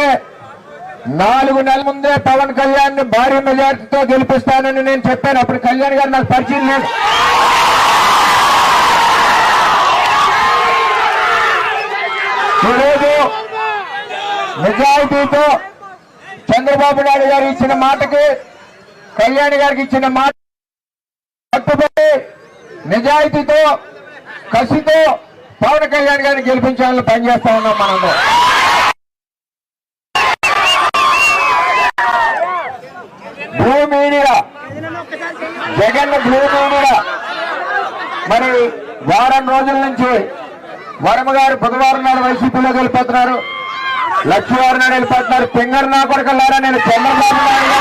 ఎందుకంటే నాలుగు నెలల ముందే పవన్ కళ్యాణ్ని భారీ మెజార్టీతో గెలిపిస్తానని నేను చెప్పాను. అప్పుడు కళ్యాణ్ గారు నాకు పరిచయం లేదు ఈరోజు నిజాయితీతో చంద్రబాబు నాయుడు గారు ఇచ్చిన మాటకి కళ్యాణ్ గారికి ఇచ్చిన మాట కట్టుబడి నిజాయితీతో కసితో పవన్ కళ్యాణ్ గారిని గెలిపించాలని పనిచేస్తా ఉన్నాం మనందరం blue media Jagan blue media మరి వారం రోజుల నుంచి వరమ గారు బుధవారం నాడు వైసీపీలోకి వెళ్ళిపోతున్నారు. లక్ష్మీవారం నాడు వెళ్ళిపోతున్నారు. పింగర్ నా కొడుకులారా నేను చంద్రబాబు నాయుడు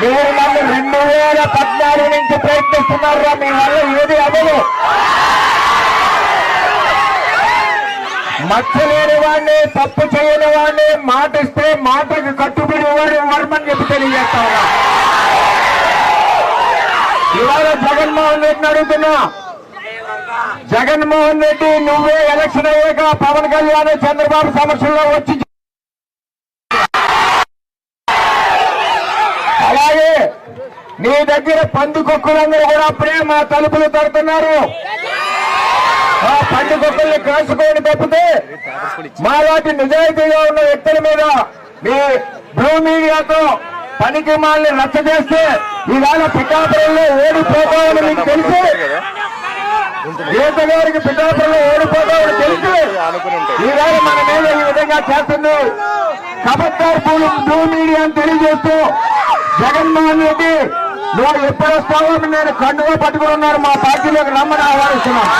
మీరు నన్ను రెండు వేల పద్నాలుగు నుంచి ప్రయత్నిస్తున్నారు మీ వల్ల ఏది అవ్వదు. మచ్చలేని వాడిని తప్పు చేయని వాడిని మాట ఇస్తే మాటకు కట్టుబడి వాడు వర్మని చెప్పి తెలియజేస్తా ఉన్నా. ఇవాళ జగన్మోహన్ రెడ్డిని అడుగుతున్నా జగన్మోహన్ రెడ్డి నువ్వే ఎలక్షన్ అయ్యాక పవన్ కళ్యాణ్ చంద్రబాబు సమస్యల్లో వచ్చి అలాగే నీ దగ్గర పందికొక్కులందరూ కూడా అప్పుడే మా తలుపులు తడుతున్నారు ఆ పండుగొక్కల్ని కాసుకోండి తప్పితే మాలాంటి నిజాయితీగా ఉన్న వ్యక్తుల మీద మీ బ్లూ మీడియాతో పనికి మాల్ని రచ్చ చేస్తే ఈవేళ పిఠాపురంలో ఓడిపోతామని మీకు తెలిసి గీత పిఠాపురంలో ఓడిపోతామని తెలిసి ఈవేళ మన మీద ఈ విధంగా చేస్తుంది. కబడ్డార్ పూలు బ్లూ మీడియా అని తెలియజేస్తూ జగన్మోహన్ రెడ్డి నువ్వు ఎప్పుడు వస్తావో నేను కండుగా పట్టుకుని ఉన్నారు మా పార్టీలోకి రమ్మని ఆహ్వానిస్తున్నాను